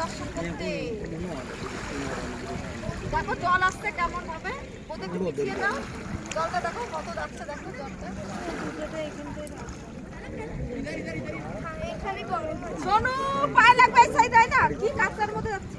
দর্শন করতে দেখো জল আসছে কেমন হবে? ওদেরকে জলটা দেখো কত যাচ্ছে দেখো জলটা। শোনো পায়ে লাগবে তাই না। কি কাজটার মধ্যে যাচ্ছে?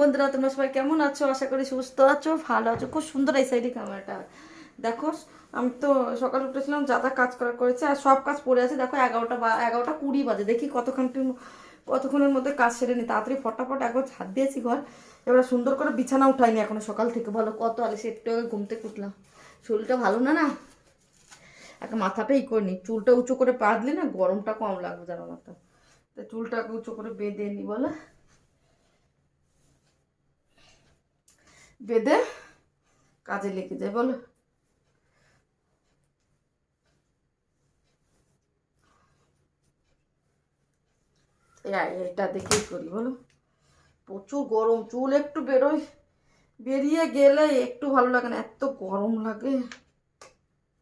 বন্ধুরা, তোমরা সবাই কেমন আছো? আশা করি সুস্থ আছো, ভালো আছো। খুব সুন্দর এই সাইডে ক্যামেরাটা দেখো, আমি তো সকালে উঠেছিলাম, যা যা কাজ করা করেছে, আর সব কাজ পড়ে আছে। দেখো, এগারোটা বা, এগারোটা কুড়ি বাজে। দেখি কতক্ষণটির কতক্ষণের মধ্যে কাজ সেরে নি। তাড়াতাড়ি ফটাফট একবার ছাদ দিয়েছি ঘর। এবার সুন্দর করে বিছানা উঠাইনি এখনও সকাল থেকে। বলো, কত আলে সে একটু ঘুম থেকে উঠলাম। শরীরটা ভালো না না? একটা মাথাটা ই করে নি চুলটা উঁচু করে বাঁধলে না গরমটা কম লাগবে জানো মাথা তো। চুলটাকে উঁচু করে বেঁধে নি বলে। বেঁধে কাজে লেগে যায় বলো। এটা দেখেই করি বলো। প্রচুর গরম, চুল একটু বেরোয়। বেরিয়ে গেলে একটু ভালো লাগে না, এত গরম লাগে।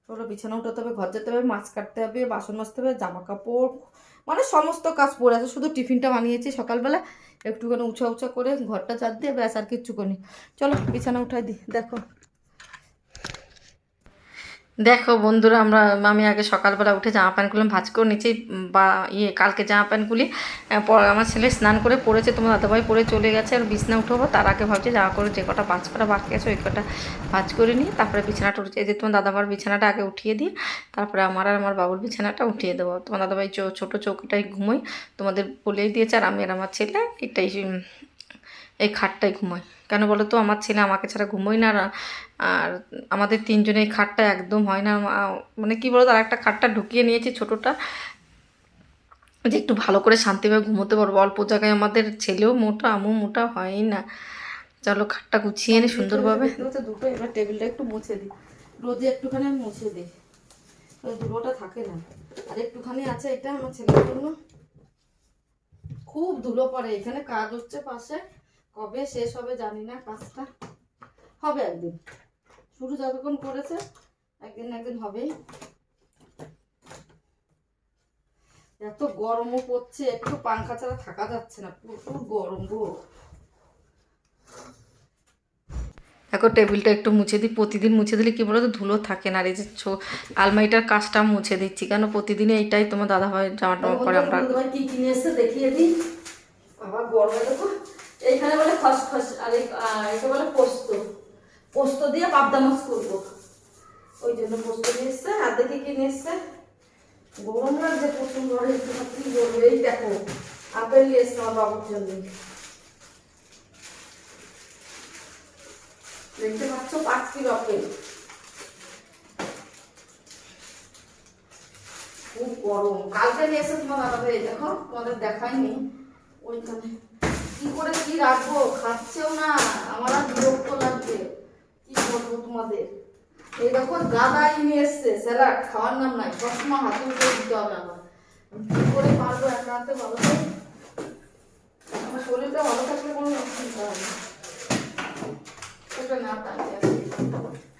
চলো বিছানা উঠাতে হবে, ঘর যেতে হবে, মাছ কাটতে হবে, বাসন মাজতে হবে জামা কাপড় মানে সমস্ত কাজ পড়ে আছে। শুধু টিফিনটা বানিয়েছি সকালবেলা, একটুখানি উঁচা উঁচা করে ঘরটা চার দিয়ে ব্যাস আর কিচ্ছু করি চলো বিছানা উঠাই দিই, দেখো। দেখো বন্ধুরা, আমরা, আমি আগে সকালবেলা উঠে জামা প্যান্টগুলো ভাজ করে নিচে বা ইয়ে কালকে জামা প্যান্টগুলি আমার ছেলে স্নান করে পড়েছে, তোমার দাদাভাই পরে চলে গেছে, আর বিছনা উঠবো, তার আগে ভাবছি জামা করে যে কটা ভাজ করা বাকি আছে, ওই কটা ভাজ করে নিই তারপরে বিছানাটা উঠছে এই যে তোমার দাদাবার বিছানাটা আগে উঠিয়ে দিই, তারপরে আমার আর আমার বাবুর বিছানাটা উঠিয়ে দেবো। তোমার দাদাভাই ছোটো চৌকিটাই ঘুমোই তোমাদের বলেই দিয়েছে, আর আমি আর আমার ছেলে, এটাই এই খাটটাই ঘুমোয় কেন বলো তো আমার ছেলে আমাকে ছাড়া ঘুমোই না আর- আমাদের তিনজনে এই খাটটা একদম হয় না। মানে কি বলো তো আর একটা খাটটা ঢুকিয়ে নিয়েছি ছোটোটা। যে একটু ভালো করে শান্তিভাবে ঘুমোতে পারব। অল্প জায়গায় আমাদের ছেলেও মোটা আমু মোটা, হয়ই না। চলো খাটটা গুছিয়ে নি সুন্দরভাবে। দুটো এবার টেবিলটা একটু মুছে দিই রোজে একটুখানি আমি মুছে দিই ধুলোটা থাকে না। আর একটুখানি আছে এটা আমার ছেলের জন্য। খুব ধুলো পড়ে। এখানে কাজ হচ্ছে পাশে। কবে শেষ হবে জানি না কাজটা হবে একদিন। শুরু যতক্ষণ করেছে একদিন একদিন হবেই। এত গরমও পড়ছে একটু পাংখা ছাড়া থাকা যাচ্ছে না প্রচুর গরম গো। দেখো টেবিলটা একটু মুছে দিই প্রতিদিন মুছে দিলে কি বলো তো ধুলো থাকে না আর এই যে ছো- আলমারিটার কাজটা মুছে দিচ্ছি। কেন প্রতিদিনই এইটাই তোমার দাদা ভাই জামা টামা করে আমরা কি কিনে এসে দেখিয়ে দিই। আবার গরমে দেখো এইখানে বলে খসখস আর এটা বলে পোস্ত। পোস্ত দিয়ে পাবদা মাছ করব। ওই জন্য পোস্ত নিয়ে এসছে আর দেখি কি নিয়ে এসছে গরম লাগছে প্রচুর ঘরে কি বলব এই দেখো। আপেল নিয়ে এসছে আমার বাবুর জন্য। দেখতে পাচ্ছ পাঁচ কিলো আপেল খুব গরম। কালকে নিয়ে এসে তোমার দাদা দেখো, তোমাদের দেখাইনি ওইখানে। কি করে কি রাখব? খাচ্ছেও না আমার আর বিরক্ত লাগছে। কি করব তোমাদের? এই দেখো গাদাই নিয়ে এসছে স্যালাড খাওয়ার নাম নাই সবসময় হাতে উঠে দিতে হবে আমার। কি করে পারব একা হাতে ভালো আমার শরীরটা ভালো থাকলে কোনো অসুবিধা হবে না। ওটা না তাই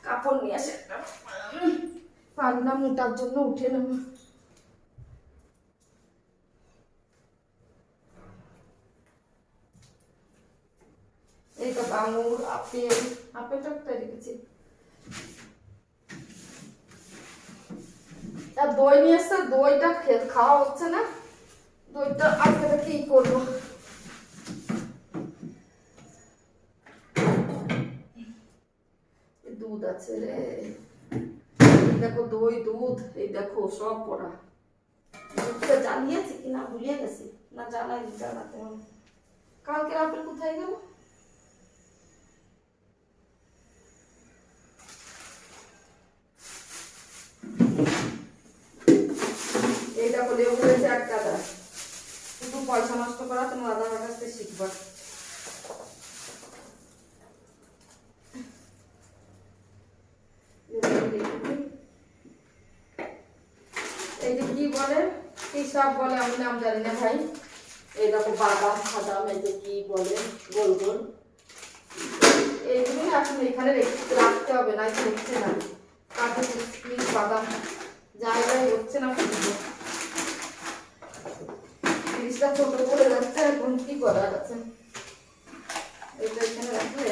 কাপড় নিয়ে আসে একটা। উম, পা মোটার জন্য উঠে নেব। তো আঙুর আপেল। আপেলটা রেখেছি। আর দই নিয়ে এসছে দইটা খাওয়া হচ্ছে না। দইটা আজকে কি করব? দুধ আছে রে? দেখো দই দুধ এই দেখো সব পড়া। জ্বালিয়েছি কি না ভুলিয়ে গেছি? না জ্বালাই জ্বালাতে হবে। কালকে আপেল কোথায় গেল? এই দেখো লেবু এক টাকা শুধু পয়সা নষ্ট করা তোমার দাদার কাছ থেকে শিখবা। এই যে কি বলে? কি সব বলে আমি নাম জানি না ভাই। বাদাম এই যে কি বলে? গোল গোল। এইগুলো এখন এখানে রাখতে হবে না হচ্ছে না। কিশমিশ বাদাম জায়গায় হচ্ছে না। জিনিসটা ছোট করে রাখছে এখন কি করা আছে? এটা এখানে রাখলে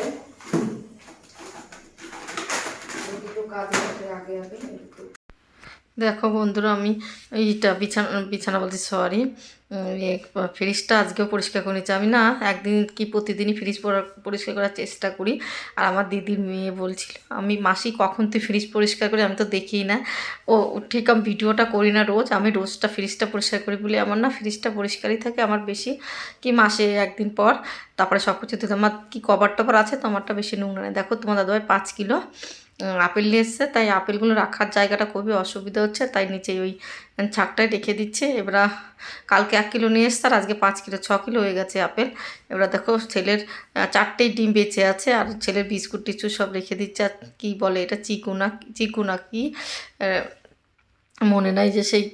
কাজ আছে আগে আগে একটু দেখো বন্ধুরা, আমি এইটা বিছানা বিছানা বলছি সরি ফ্রিজটা আজকেও পরিষ্কার করে নিচ্ছি আমি না একদিন কি প্রতিদিনই ফ্রিজ পরা- পরিষ্কার করার চেষ্টা করি। আর আমার দিদির মেয়ে বলছিল, আমি মাসি কখন তুই ফ্রিজ পরিষ্কার করি আমি তো দেখি না। ও ঠিক আমি ভিডিওটা করি না রোজ। আমি রোজটা ফ্রিজটা পরিষ্কার করি বলে আমার না ফ্রিজটা পরিষ্কারই থাকে আমার বেশি কি মাসে একদিন পর। তারপরে সব কিছু আমার কি কভার টভার আছে? তো আমারটা বেশি নোংরা নেই। দেখো তোমার দাদাভাই পাঁচ কিলো। আপেল নিয়ে এসছে, তাই আপেলগুলো রাখার জায়গাটা খুবই অসুবিধা হচ্ছে, তাই নিচে ওই ছাকটায় রেখে দিচ্ছে। এবার কালকে এক কিলো নিয়ে এসছে, আর আজকে পাঁচ কিলো, ছ কিলো হয়ে গেছে আপেল। এবার দেখো ছেলের চারটেই ডিম বেঁচে আছে, আর ছেলের বিস্কুট টিচু সব রেখে দিচ্ছে, আর কী বলে এটা, চিকু না চিকু না কি? মনে নাই যে সেই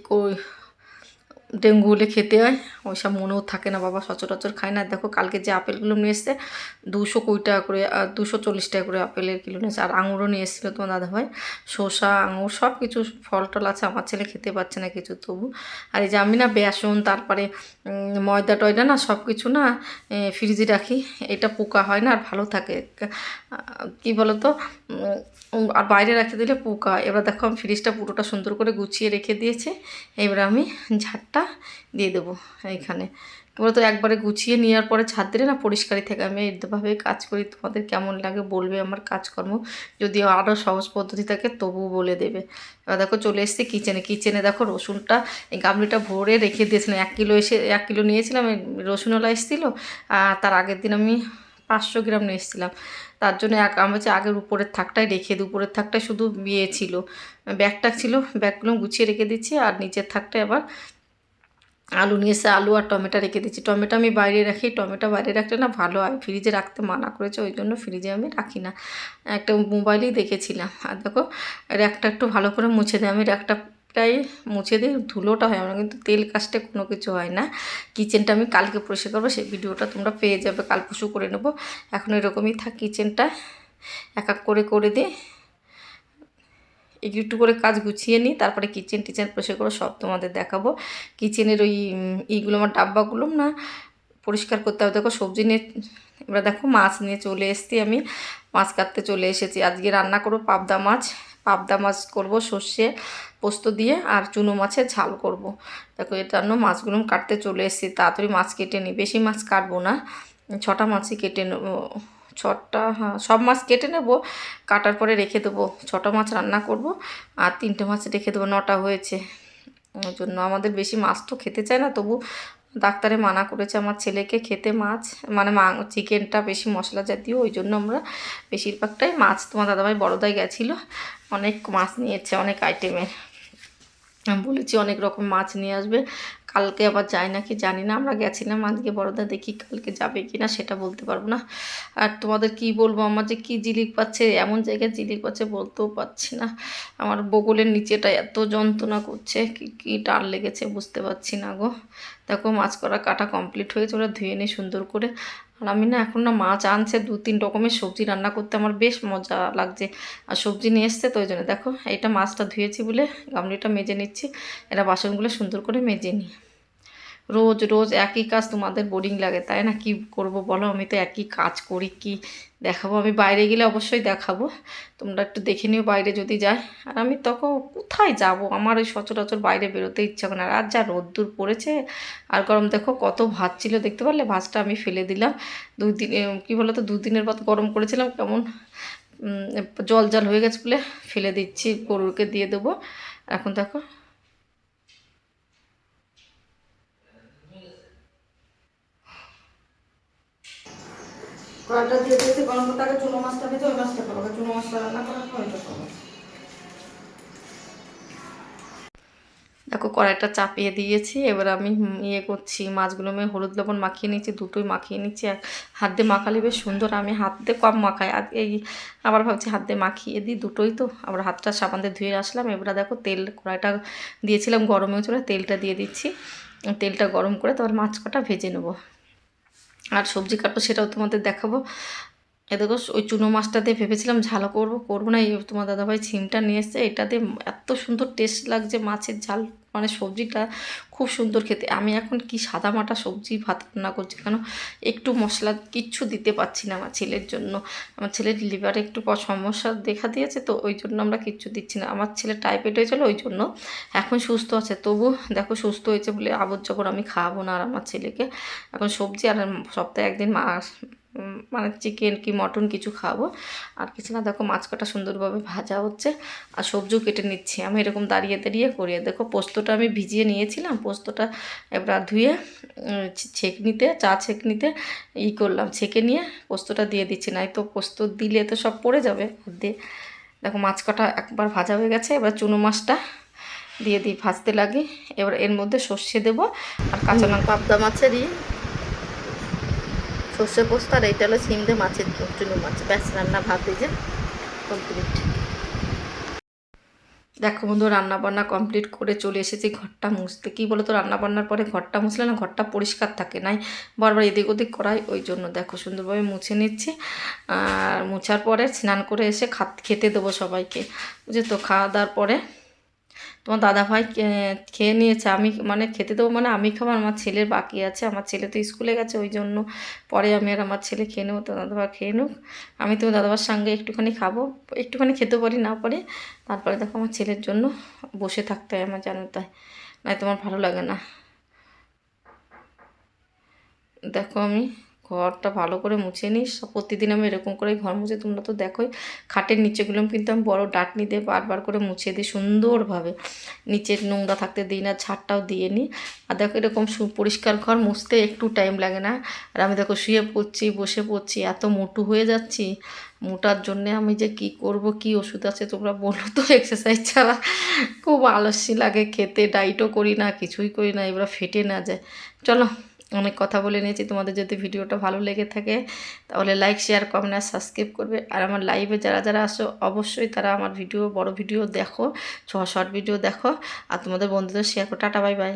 ডেঙ্গু হলে খেতে হয়। ওইসব মনেও থাকে না বাবা, সচরাচর খায় না। দেখো কালকে যে আপেলগুলো নিয়ে এসছে, দুশো কুড়ি টাকা করে আর দুশো চল্লিশ টাকা করে আপেলের কিলো নিয়েছে আর আঙুরও নিয়ে এসেছিল তোমার দাদাভাই। শসা, আঙুর সব কিছু ফল টল আছে, আমার ছেলে খেতে পারছে না কিছু তবু। আর এই যে আমি না বেসন, তারপরে ময়দা টয়দা না সব কিছু না ফ্রিজে রাখি। এটা পোকা হয় না, আর ভালো থাকে। কি বলো তো আর বাইরে রাখতে দিলে পোকা এবার দেখো আমি ফ্রিজটা পুরোটা সুন্দর করে গুছিয়ে রেখে দিয়েছে। এবার আমি ঝাড়টা দিয়ে দেবো এইখানে তোমরা তো একবারে গুছিয়ে নেওয়ার পরে ছাদ দিলে না পরিষ্কারই থাকে। আমি এইভাবে কাজ করি, তোমাদের কেমন লাগে বলবে আমার কাজকর্ম। যদি আরও সহজ পদ্ধতি থাকে তবুও বলে দেবে। এবার দেখো চলে এসেছি কিচেনে কিচেনে দেখো রসুনটা, এই গামলিটা ভরে রেখে দিয়েছিলাম। এক কিলো এসে, এক কিলো নিয়েছিলাম রসুনওয়ালা এসেছিল। তার আগের দিন আমি পাঁচশো গ্রাম নিয়ে এসেছিলাম। তার জন্য এক আমি হচ্ছে আগের উপরের থাকটাই রেখে দিই উপরের থাকটায় শুধু বিয়ে ছিল। ব্যাগটা ছিল, ব্যাগগুলো গুছিয়ে রেখে দিচ্ছি। আর নিচের থাকটায় আবার আলু নিয়ে এসে আলু আর টমেটো রেখে দিচ্ছি টমেটো আমি বাইরে রাখি, টমেটো বাইরে রাখলে না ভালো হয়। ফ্রিজে রাখতে মানা করেছে, ওই জন্য ফ্রিজে আমি রাখি না। একটা মোবাইলেই দেখেছিলাম। আর দেখো, র্যাকটা একটু ভালো করে মুছে দিই আমি র্যাকটা প্রায় মুছে দিই ধুলোটা হয় না, কিন্তু তেল কাজটা কোনো কিছু হয় না। কিচেনটা আমি কালকে পরিষ্কার করব, সেই ভিডিওটা তোমরা পেয়ে যাবে। কাল পরশু করে নেব। এখন এরকমই থাক কিচেনটা। এক এক করে করে দিই একটু একটু করে কাজ গুছিয়ে নিই, তারপরে কিচেন টিচেন পরিষ্কার করে সব তোমাদের দেখাবো। কিচেনের ওই ইগুলো আমার ডাব্বাগুলো না পরিষ্কার করতে হবে। দেখো সবজি নিয়ে, এবার দেখো মাছ নিয়ে চলে এসেছি আমি। মাছ কাটতে চলে এসেছি। আজকে রান্না করব পাবদা মাছ। পাবদা মাছ করব সর্ষে পোস্ত দিয়ে আর চুনো মাছের ঝাল করব। দেখো এর জন্য মাছগুলো কাটতে চলে এসেছি। তাড়াতাড়ি মাছ কেটে নিই। বেশি মাছ কাটবো না। ছটা মাছই কেটে নেব। ছটা হ্যাঁ সব মাছ কেটে নেব, কাটার পরে রেখে দেবো। ছটা মাছ রান্না করব আর তিনটে মাছ রেখে দেবো, নটা হয়েছে। ওই জন্য আমাদের বেশি মাছ তো খেতে চায় না, তবু ডাক্তারে মানা করেছে আমার ছেলেকে খেতে মাছ মানে মা, চিকেনটা বেশি মশলা জাতীয়, ওই জন্য আমরা বেশিরভাগটাই মাছ, তোমার দাদাভাই বড়দাই গেছিল, অনেক মাছ নিয়েছে, অনেক আইটেমের বলেছি অনেক রকম মাছ নিয়ে আসবে কালকে আবার যায় নাকি জানি না, আমরা গেছিলাম আজকে বড়দা দেখি কালকে যাবে কি না সেটা বলতে পারব না। আর তোমাদের কি বলব, আমার যে কী জিলিক পাচ্ছে, এমন জায়গায় জিলিক পাচ্ছে বলতেও পাচ্ছি না। আমার বগলের নিচেটা এত যন্ত্রণা করছে, কি, কী টান লেগেছে বুঝতে পারছি না গো। দেখো মাছ করা কাটা কমপ্লিট হয়েছে ওরা ধুয়ে নিই সুন্দর করে আর আমি না এখন না মাছ আনছে, দু তিন রকমের সবজি রান্না করতে আমার বেশ মজা লাগছে। আর সবজি নিয়ে এসছে তো ওই জন্য। দেখো এটা মাছটা ধুয়েছি বলে গামলিটা মেজে নিচ্ছি। এরা বাসনগুলো সুন্দর করে মেজে নিই। রোজ রোজ একই কাজ তোমাদের বোরিং লাগে, তাই না? কি করব বলো? আমি তো একই কাজ করি, কি দেখাবো? আমি বাইরে গেলে অবশ্যই দেখাবো। তোমরা একটু দেখে নিও বাইরে যদি যায়। আর আমি তখন কোথায় যাব? আমার ওই সচরাচর বাইরে বেরোতে ইচ্ছা করে না। আর যা রোদ্দুর পড়েছে, আর গরম দেখো কত ভাত ছিল, দেখতে পারলে? ভাতটা আমি ফেলে দিলাম। দুই দিন কী বলো তো দুদিনের ভাত গরম করেছিলাম, কেমন? জল জল হয়ে গেছে বলে ফেলে দিচ্ছি, গরুকে দিয়ে দেবো। এখন দেখো দিয়ে দিয়েছি? গরম চুনো মাছটা ওই মাছটা করব চুনো মাছটা রান্না করার পর ওইটা করব দেখো, কড়াইটা চাপিয়ে দিয়েছি। এবার আমি ইয়ে করছি, মাছগুলো আমি হলুদ লবণ মাখিয়ে নিচ্ছি দুটোই মাখিয়ে নিচ্ছি এক হাত দিয়ে মাখালে বেশ সুন্দর, আমি হাত দিয়ে কম মাখাই। আর এই আবার ভাবছি হাত দিয়ে মাখিয়ে দিই দুটোই তো। আবার হাতটা সাবান দিয়ে ধুয়ে আসলাম। এবারে দেখো, তেল, কড়াইটা দিয়েছিলাম গরম হয়েছিল তেলটা দিয়ে দিচ্ছি। তেলটা গরম করে তারপর মাছ কটা ভেজে নেব। আর সবজি কাটবো সেটাও তোমাদের দেখাবো। এ দেখো ওই চুনো মাছটা দিয়ে ভেবেছিলাম ঝালও করব করব না, এই তোমার দাদাভাই ছিমটা নিয়ে এসছে এটা দিয়ে এত সুন্দর টেস্ট লাগছে মাছের ঝাল মানে সবজিটা খুব সুন্দর খেতে। আমি এখন কি সাদা মাটা সবজি ভাত রান্না করছি কেন? একটু মশলা কিচ্ছু দিতে পারছি না আমার ছেলের জন্য। আমার ছেলের লিভারে একটু সমস্যা দেখা দিয়েছে, তো ওই জন্য আমরা কিচ্ছু দিচ্ছি না। আমার ছেলে টাইপেড হয়েছিল, ওই জন্য এখন সুস্থ আছে। তবু দেখো, সুস্থ হয়েছে বলে আবর আমি খাওয়াবো না আর আমার ছেলেকে। এখন সবজি আর সপ্তাহে একদিন মাছ মানে চিকেন কি মটন কিছু খাব। আর কিছু না, দেখো মাছ কাটা সুন্দরভাবে ভাজা হচ্ছে। আর সবজিও কেটে নিচ্ছি। আমি এরকম দাঁড়িয়ে দাঁড়িয়ে করি। দেখো পোস্তটা আমি ভিজিয়ে নিয়েছিলাম। পোস্তটা এবার ধুয়ে ছেঁকনিতে চা ছেঁকনিতে ই করলাম। ছেঁকে নিয়ে পোস্তটা দিয়ে দিচ্ছি। নাই তো পোস্ত দিলে তো সব পড়ে যাবে। দিয়ে দেখো মাছ কাটা একবার ভাজা হয়ে গেছে। এবার চুনো মাছটা দিয়ে দিই। ভাজতে লাগে। এবার এর মধ্যে সর্ষে দেবো। আর কাঁচা লঙ্কা পাবদা মাছেরই সর্ষে পোস্ত আর এইটা হলো সিম দিয়ে মাছের চুনো মাছ। ব্যাস, রান্না ভাত ভেজে কমপ্লিট দেখো বন্ধু রান্না বান্না কমপ্লিট করে চলে এসেছি ঘরটা মুছতে। কী বলো তো রান্না বান্নার পরে ঘরটা মুছলে না ঘরটা পরিষ্কার থাকে নাই। বারবার এদিক ওদিক করাই, ওই জন্য দেখো সুন্দরভাবে মুছে নিচ্ছি। আর মুছার পরে স্নান করে এসে খাত খেতে দেবো সবাইকে। বুঝে তো খাওয়া দাওয়ার পরে তোমার দাদা ভাই খেয়ে নিয়েছে, আমি মানে খেতে দেবো মানে আমি খাব আমার ছেলের বাকি আছে, আমার ছেলে তো স্কুলে গেছে, ওই জন্য পরে আমি আর আমার ছেলে খেয়ে নেব তো দাদাভাই খেয়ে নিক, আমি তো দাদাভার সঙ্গে একটুখানি খাব, একটুখানি খেতে পারি না পারি, তারপরে দেখো আমার ছেলের জন্য বসে থাকতে হয় আমার জানো তাই, নাই তোমার ভালো লাগে না। দেখো আমি ঘরটা ভালো করে মুছে নিই প্রতিদিন আমি এরকম করে ঘর মুছে, তোমরা তো দেখোই, খাটের নিচেগুলো কিন্তু আমি বড় ডাটনি দিয়ে বারবার করে মুছে দিই সুন্দরভাবে। নিচে নোংরা থাকতে দিই না, ছাদটাও দিয়ে নিই। আর দেখো এরকম পরিষ্কার ঘর মুছতে একটু টাইম লাগে না। আর আমি দেখো শুয়ে পড়ছি, বসে পড়ছি, এত মোটু হয়ে যাচ্ছি। মোটার জন্যে আমি যে কি করব, কি ওষুধ আছে তোমরা বলো তো এক্সারসাইজ ছাড়া। খুব আলস্যি লাগে, খেতে ডাইটও করি না, কিছুই করি না, এবার ফেটে না যায়। চলো। অনেক কথা বলে নিয়েছি। তোমাদের যদি ভিডিওটা ভালো লেগে থাকে, তাহলে লাইক শেয়ার কমেন্ট আর সাবস্ক্রাইব করবে। আর আমার লাইভে যারা যারা আসো, অবশ্যই তারা আমার ভিডিও বড় ভিডিও দেখো শর্ট ভিডিও দেখো। আর তোমাদের বন্ধুদের শেয়ার করো। Tata bye bye